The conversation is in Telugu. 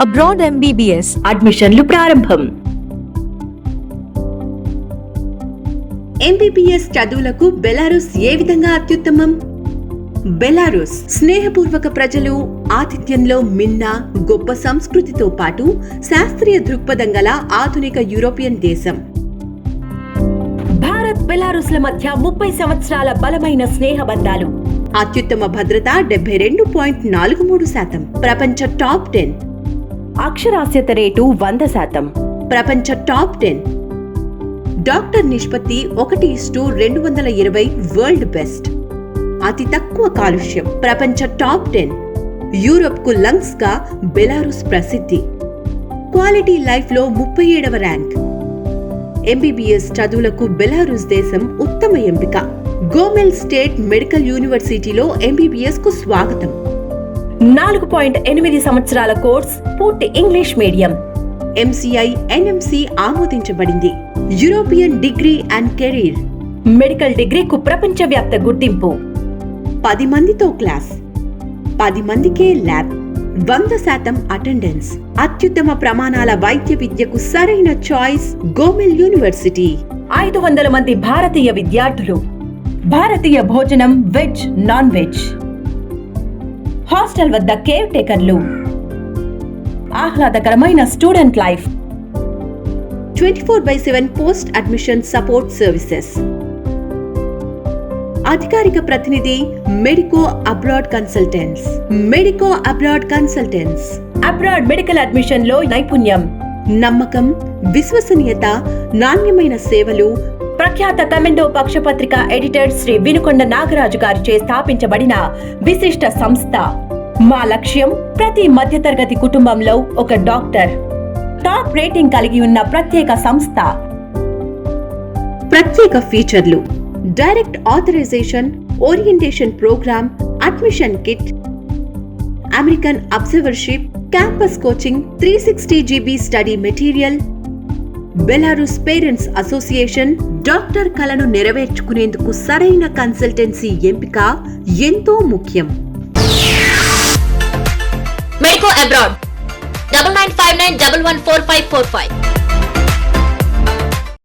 అబ్రాడ్ ఎంబీబీఎస్ అడ్మిషన్లు ప్రారంభం ఎంబీబీఎస్ చదువులకు బెలారస్ ఏ విధంగా అత్యుత్తమం? బెలారస్ స్నేహపూర్వక ప్రజలు ఆతిథ్యంలో మిన్న గొప్ప సంస్కృతితో పాటు శాస్త్రీయ దృక్పథం గల ఆధునిక యూరోపియన్ దేశం. భారత్ బెలారస్ల మధ్య ముప్పై సంవత్సరాల బలమైన స్నేహబంధాలు అత్యుత్తమ భద్రత డెబ్బై రెండు పాయింట్ నాలుగు మూడు శాతం. ప్రపంచ టాప్ టెన్. అక్షరాస్యత రేటు వంద శాతం. ప్రపంచ టాప్ టెన్. డాక్టర్ నిష్పత్తి ఒకటి ఇస్టు రెండు వందల ఇరవై వరల్డ్ బెస్ట్. అతి తక్కువ కాలుష్యం ప్రపంచ టాప్ టెన్. యూరోప్కు లంగ్స్గా బెలారూస్ ప్రసిద్ధి. క్వాలిటీ లైఫ్లో ముప్పై ఏడవ ర్యాంక్. ఎంబీబీఎస్ చదువులకు బెలారూస్ దేశం ఉత్తమ ఎంపిక. గోమెల్ స్టేట్ మెడికల్ యూనివర్సిటీలో ఎంబీబీఎస్కు స్వాగతం. నాలుగు పాయింట్ ఎనిమిది సంవత్సరాల కోర్స్ పూర్తి ఇంగ్లీష్ మీడియం. ఎంసీఐ ఎన్ఎంసి ఆమోదించబడింది. European degree and career medical డిగ్రీకు ప్రపంచవ్యాప్త గుర్తింపు. పది మందితో క్లాస్. పది మందికే ల్యాబ్. వంద శాతం అటెండెన్స్. అత్యుత్తమ ప్రమాణాల వైద్య విద్యకు సరైన చాయిస్ గోమెల్ యూనివర్సిటీ. ఐదు వందల మంది భారతీయ విద్యార్థులు. భారతీయ భోజనం వెజ్ నాన్ వెజ్. హాస్టల్ వద్ద కేర్ టేకర్లు. ఆహ్లాదకరమైన student life. Twenty four by seven post admission support services. అధికారిక ప్రతినిధి medico abroad consultants. Medico abroad consultants. Abroad medical అడ్మిషన్లో నైపుణ్యం. నమ్మకం విశ్వసనీయత నాణ్యమైన సేవలు ప్రఖ్యాత కమెండో పక్షపత్రిక ఎడిటర్ శ్రీ వినుకొండ నాగరాజు గారిచే స్థాపించబడిన విశిష్ట సంస్థ. మా లక్ష్యం ప్రతి మధ్యతరగతి కుటుంబంలో ఒక డాక్టర్. టాప్ రేటింగ్ కలిగి ఉన్న ప్రత్యేక సంస్థ. ప్రత్యేక ఫీచర్లు. Direct authorization orientation program admission kit. American observership campus coaching three sixty GB study material Belarus parents association doctor కలను నెరవేర్చుకునేందుకు సరైన కన్సల్టెన్సీ ఎంపిక ఎంతో ముఖ్యం. Medico abroad double nine five nine double one four five four five